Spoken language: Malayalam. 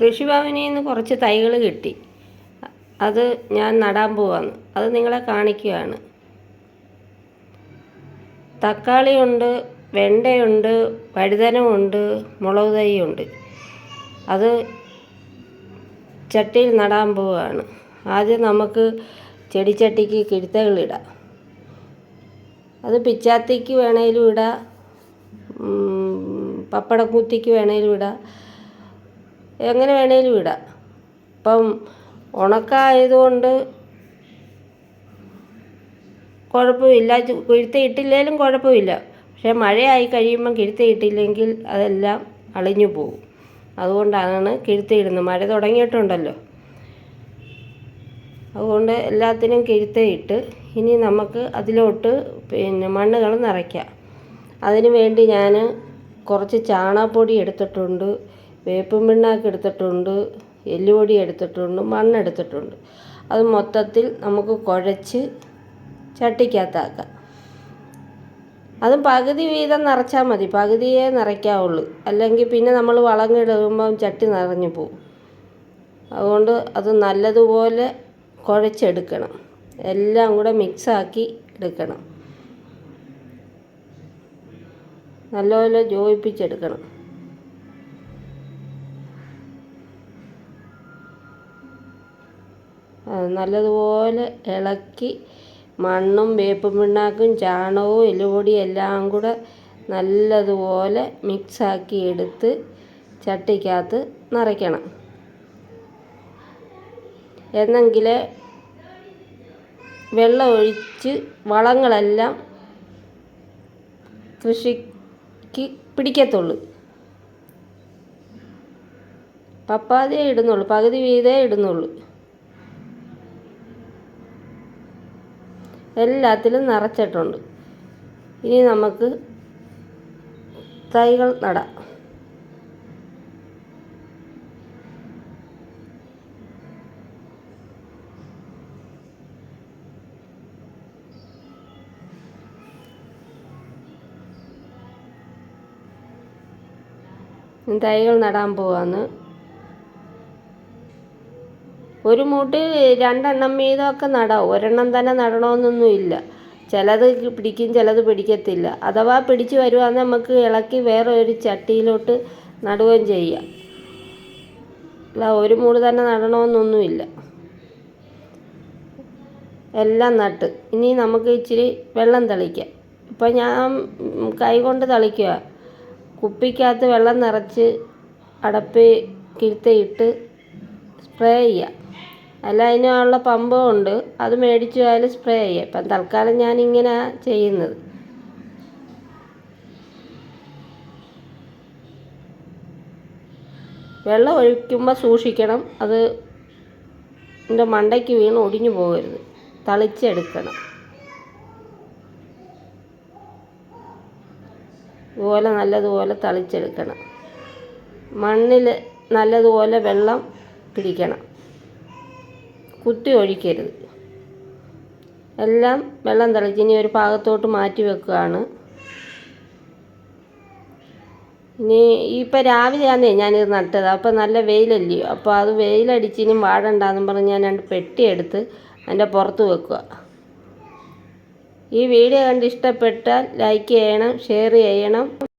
കൃഷിഭവനിൽ നിന്ന് കുറച്ച് തൈകൾ കിട്ടി. അത് ഞാൻ നടാൻ പോവാണ്. അത് നിങ്ങളെ കാണിക്കുകയാണ് തക്കാളിയുണ്ട് വെണ്ടയുണ്ട് വഴുതനമുണ്ട് മുളക് തൈയുണ്ട്. അത് ചട്ടിയിൽ നടാൻ പോവുകയാണ് ആദ്യം നമുക്ക് ചെടിച്ചട്ടിക്ക് കിഴുത്തകളിടാം അത് പിച്ചാത്തിക്ക് വേണേലും ഇടാം. പപ്പടക്കൂത്തിക്ക് വേണേലും ഇടാം. എങ്ങനെ വേണേലും ഇടാം. ഇപ്പം ഉണക്കായതുകൊണ്ട് കുഴപ്പമില്ല. കിഴുത്ത ഇട്ടില്ലേലും കുഴപ്പമില്ല. പക്ഷേ മഴയായി കഴിയുമ്പം കിഴുത്ത ഇട്ടില്ലെങ്കിൽ അതെല്ലാം അളിഞ്ഞു പോകും അതുകൊണ്ടാണ് കിഴുത്ത ഇടുന്നത് മഴ തുടങ്ങിയിട്ടുണ്ടല്ലോ. അതുകൊണ്ട് എല്ലാത്തിനും കിഴുത്ത ഇട്ട് ഇനി നമുക്ക് അതിലോട്ട് പിന്നെ മണ്ണുകൾ നിറയ്ക്കാം. അതിനു വേണ്ടി ഞാൻ കുറച്ച് ചാണകപ്പൊടി എടുത്തിട്ടുണ്ട്. വേപ്പും പിണ്ണാക്ക് എടുത്തിട്ടുണ്ട് എല്ലുപൊടി എടുത്തിട്ടുണ്ട് മണ്ണെടുത്തിട്ടുണ്ട് അത് മൊത്തത്തിൽ നമുക്ക് കുഴച്ച് ചട്ടിക്കകത്താക്കാം. അതും പകുതി വീതം നിറച്ചാൽ മതി. പകുതിയേ നിറയ്ക്കാവുള്ളൂ. അല്ലെങ്കിൽ പിന്നെ നമ്മൾ വളങ്ങിടുമ്പം ചട്ടി നിറഞ്ഞു പോകും അതുകൊണ്ട് അത് നല്ലതുപോലെ കുഴച്ചെടുക്കണം. എല്ലാം കൂടെ മിക്സാക്കി എടുക്കണം. നല്ലപോലെ യോജിപ്പിച്ചെടുക്കണം നല്ലതുപോലെ ഇളക്കി മണ്ണും വേപ്പിൻ പിണ്ണാക്കും ചാണകവും എല്ലുപൊടിയും എല്ലാം കൂടെ നല്ലതുപോലെ മിക്സാക്കി എടുത്ത് ചട്ടിക്കകത്ത് നിറയ്ക്കണം. എന്നെങ്കിൽ വെള്ളം ഒഴിച്ച് വളങ്ങളെല്ലാം കൃഷിക്ക് പിടിക്കത്തുള്ളൂ. പപ്പാതിയേ ഇടുന്നുള്ളൂ പകുതി വീതേ ഇടുന്നുള്ളൂ. എല്ലാത്തിലും നിറച്ചിട്ടുണ്ട്. ഇനി നമുക്ക് തൈകൾ നടാം. തൈകൾ നടാൻ പോവാന്ന്. ഒരു മൂട്ട് രണ്ടെണ്ണം വീതമൊക്കെ നടാം. ഒരെണ്ണം തന്നെ നടണമെന്നൊന്നുമില്ല. ചിലത് പിടിക്കും ചിലത് പിടിക്കത്തില്ല. അഥവാ പിടിച്ച് വരുവാണെങ്കിൽ നമുക്ക് ഇളക്കി വേറെ ഒരു ചട്ടിയിലോട്ട് നടുകയും ചെയ്യാം. അല്ല ഒരു മൂട് തന്നെ നടണമെന്നൊന്നുമില്ല. എല്ലാം നട്ട്. ഇനി നമുക്ക് ഇച്ചിരി വെള്ളം തളിക്കാം. ഇപ്പം ഞാൻ കൈ കൊണ്ട് തളിക്കുക കുപ്പിക്കകത്ത് വെള്ളം നിറച്ച് അടപ്പ് കിഴുത്തയിട്ട് സ്പ്രേ ചെയ്യുക അല്ല അതിനുള്ള പമ്പും ഉണ്ട്. അത് മേടിച്ചു പോയാൽ സ്പ്രേ ചെയ്യുക ഇപ്പം തൽക്കാലം ഞാനിങ്ങനെ ചെയ്യുന്നത്. വെള്ളം ഒഴിക്കുമ്പോൾ സൂക്ഷിക്കണം. അത് എന്റെ മണ്ടയ്ക്ക് വീണ് ഒടിഞ്ഞു പോകരുത്. തളിച്ചെടുക്കണം. ഇതുപോലെ നല്ലതുപോലെ തളിച്ചെടുക്കണം. മണ്ണിൽ നല്ലതുപോലെ വെള്ളം പിടിക്കണം. കുത്തി ഒഴിക്കരുത്. എല്ലാം വെള്ളം തിളച്ച് ഇനി ഒരു ഭാഗത്തോട്ട് മാറ്റി വെക്കുകയാണ്. ഇനി ഇപ്പം രാവിലെയാന്നേ ഞാനിത് നട്ടത്. അപ്പം നല്ല വെയിലല്ലയോ അപ്പോൾ അത് വെയിലടിച്ചിനും വാടണ്ടെന്നും പറഞ്ഞ് ഞാൻ രണ്ട് പെട്ടിയെടുത്ത് അതിന്റെ പുറത്ത് വെക്കുക. ഈ വീഡിയോ കണ്ട് ഇഷ്ടപ്പെട്ടാൽ ലൈക്ക് ചെയ്യണം ഷെയർ ചെയ്യണം.